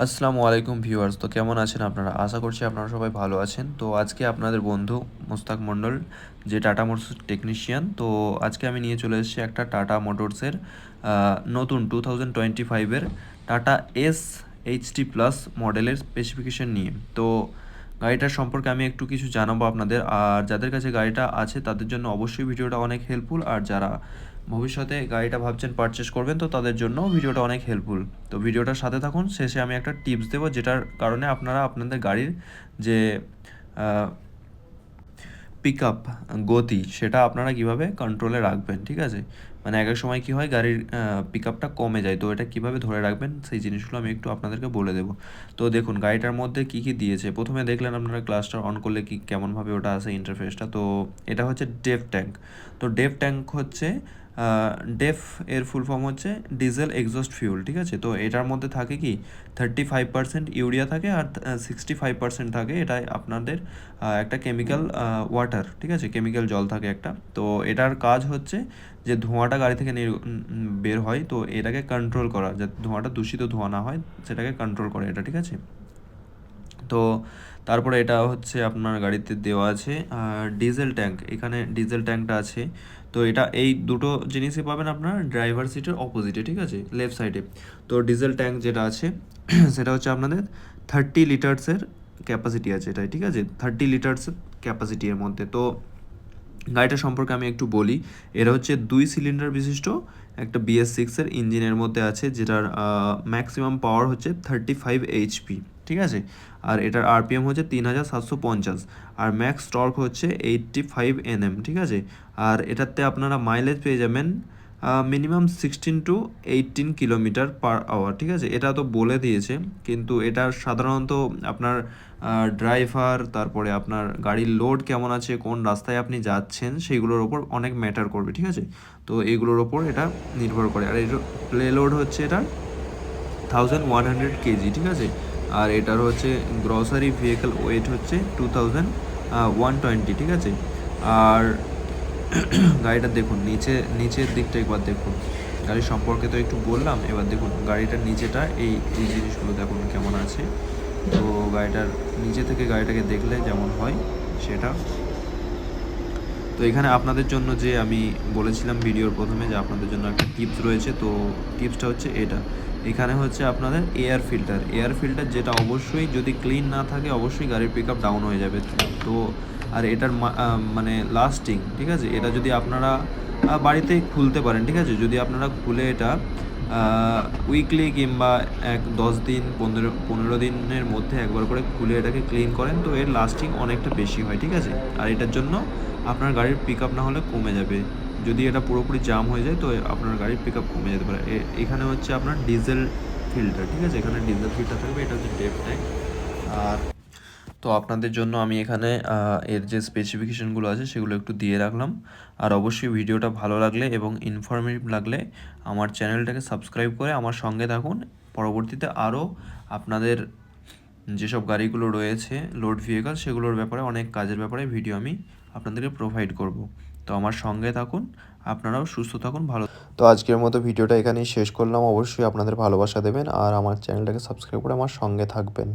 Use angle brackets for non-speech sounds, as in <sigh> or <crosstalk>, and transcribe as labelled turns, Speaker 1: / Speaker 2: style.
Speaker 1: আসসালামু আলাইকুম ভিউয়ার্স, তো কেমন আছেন আপনারা? আশা করছি আপনারা সবাই ভালো আছেন। তো আজকে আপনাদের বন্ধু মোস্তাক মণ্ডল, যে টাটা মোটরস টেকনিশিয়ান তো আজকে আমি নিয়ে চলে এসেছি একটা টাটা মোটরসের নতুন টু থাউজেন্ড টোয়েন্টি ফাইভের টাটা এস এইচটি প্লাস মডেলের স্পেসিফিকেশন নিয়ে। তো গাড়িটার সম্পর্কে আমি একটু কিছু জানাব আপনাদের। আর যাদের কাছে গাড়িটা আছে, তাদের জন্য অবশ্যই ভিডিওটা অনেক হেল্পফুল আর যারা ভবিষ্যতে গাড়িটা ভাবছেন পারচেস করবেন, তো তাদের জন্য ভিডিওটা অনেক হেল্পফুল তো ভিডিওটার সাথে থাকুন, শেষে আমি একটা টিপস দেবো, যেটার কারণে আপনারা আপনাদের গাড়ির যে পিক আপ গতি, সেটা আপনারা কীভাবে কন্ট্রোলে রাখবেন, ঠিক আছে? মানে এক এক সময় কি হয়, গাড়ির পিক আপটা কমে যায়, তো এটা কীভাবে ধরে রাখবেন, সেই জিনিসগুলো আমি একটু আপনাদেরকে বলে দেবো। তো দেখুন, গাড়িটার মধ্যে কি কি দিয়েছে, প্রথমে দেখলেন আপনারা ক্লাসটা অন করলে কি কেমনভাবে ওটা আসে ইন্টারফেসটা তো এটা হচ্ছে ডেফ ট্যাঙ্ক তো ডেফ ট্যাঙ্ক হচ্ছে ডেফ এর ফুল ফর্ম হচ্ছে ডিজেল এক্সস্ট ফিউল, ঠিক আছে? তো এটার মধ্যে থাকে কি থার্টি ফাইভ পার্সেন্ট ইউরিয়া থাকে আর সিক্সটি ফাইভ পার্সেন্ট থাকে এটা আপনাদের একটা কেমিক্যাল ওয়াটার ঠিক আছে? কেমিক্যাল জল থাকে একটা। তো এটার কাজ হচ্ছে যে ধোঁয়াটা গাড়ি থেকে বের হয়, তো এটাকে কন্ট্রোল করা যাতে ধোঁয়াটা দূষিত ধোঁয়া না হয়, সেটাকে কন্ট্রোল করে এটা, ঠিক আছে? তো তারপরে এটা হচ্ছে আপনার গাড়িতে দেওয়া আছে ডিজেল ট্যাঙ্ক, এখানে ডিজেল ট্যাঙ্কটা আছে। তো এটা এই দুটো জিনিসই পাবেন আপনার ড্রাইভার সিটের অপোজিটে, ঠিক আছে? লেফট সাইডে। তো ডিজেল ট্যাঙ্ক যেটা আছে, <clears throat> সেটা হচ্ছে আপনাদের থার্টি লিটার্সের ক্যাপাসিটি আছে এটাই, ঠিক আছে? থার্টি লিটার্সের ক্যাপাসিটি এর মধ্যে। তো গাড়িটা সম্পর্কে আমি একটু বলি, এরা হচ্ছে দুই সিলিন্ডার বিশিষ্ট, একটা বিএস সিক্সের ইঞ্জিনের মধ্যে আছে, যেটার ম্যাক্সিমাম পাওয়ার হচ্ছে থার্টি ফাইভ এইচপি ঠিক আছে? আর এটার আরপিএম হচ্ছে তিন হাজার সাতশো পঞ্চাশ। আর ম্যাক্স টর্ক হচ্ছে এইটটি ফাইভ এনএম ঠিক আছে? আর এটাতে আপনারা মাইলেজ পেয়ে যাবেন minimum sixteen to eighteen kilometre per hour ঠিক আছে? এটা তো বলে দিয়েছে, কিন্তু এটা সাধারণত আপনার ড্রাইভার তারপরে আপনার গাড়ির লোড কেমন আছে, কোন রাস্তায় আপনি যাচ্ছেন সেইগুলোর ওপর অনেক ম্যাটার করবে, ঠিক আছে? তো এগুলোর ওপর এটা নির্ভর করে। আর এটা প্লে লোড হচ্ছে এটা থাউজেন্ড ওয়ান হান্ড্রেড কেজি ঠিক আছে? আর এটার হচ্ছে গ্রসারি ভেহিকেল ওয়েট হচ্ছে টু থাউজেন্ড ওয়ান টোয়েন্টি ঠিক আছে? আর <clears throat> গাড়িটা দেখুন, নিচে, নিচের দিকটা একবার দেখুন। গাড়ি সম্পর্কে তো একটু বললাম, এবার দেখুন, গাড়িটার নিচেটা, এই এই জিনিসগুলো দেখুন কেমন আছে। তো গাড়িটার নিচে থেকে গাড়িটাকে দেখলে যেমন হয়, সেটা তো এখানে আপনাদের জন্য যে আমি বলেছিলাম ভিডিওর প্রথমে যে আপনাদের জন্য একটা টিপস রয়েছে, তো টিপসটা হচ্ছে এটা। এখানে হচ্ছে আপনাদের এয়ার ফিল্টার। এয়ার ফিল্টার যেটা অবশ্যই যদি ক্লিন না থাকে, অবশ্যই গাড়ির পিক ডাউন হয়ে যাবে। তো, আর এটার মানে লাস্টিং, ঠিক আছে? এটা যদি আপনারা বাড়িতে খুলতে পারেন, ঠিক আছে? যদি আপনারা খুলে এটা উইকলি কিংবা এক দশ দিন, পনেরো পনেরো দিনের মধ্যে একবার করে খুলে এটাকে ক্লিন করেন, তো এর লাস্টিং অনেকটা বেশি হয়, ঠিক আছে? আর এটার জন্য আপনার গাড়ির পিক আপ না হলে কমে যাবে। যদি এটা পুরোপুরি জাম হয়ে যায়, তো আপনার গাড়ির পিক আপ কমে যেতে পারে। এখানে হচ্ছে আপনার ডিজেল ফিল্টার ঠিক আছে? এখানে ডিজেল ফিল্টার থাকবে, এটা হচ্ছে ডেপ ট্যাঙ্ক আর তো আপনাদের জন্য আমি এখানে এর যে স্পেসিফিকেশনগুলো আছে সেগুলো একটু দিয়ে রাখলাম। আর অবশ্যই ভিডিওটা ভালো লাগলে এবং ইনফরমেটিভ লাগলে আমার চ্যানেলটাকে সাবস্ক্রাইব করে আমার সঙ্গে থাকুন। পরবর্তীতে আরও আপনাদের যেসব গাড়িগুলো রয়েছে লোড ভেহিকাল সেগুলোর ব্যাপারে, অনেক কাজের ব্যাপারে ভিডিও আমি আপনাদেরকে প্রোভাইড করব। তো আমার সঙ্গে থাকুন, আপনারাও সুস্থ থাকুন, ভালো
Speaker 2: তো আজকের মতো ভিডিওটা এখানেই শেষ করলাম। অবশ্যই আপনাদের ভালোবাসা দেবেন আর আমার চ্যানেলটাকে সাবস্ক্রাইব করে আমার সঙ্গে থাকবেন।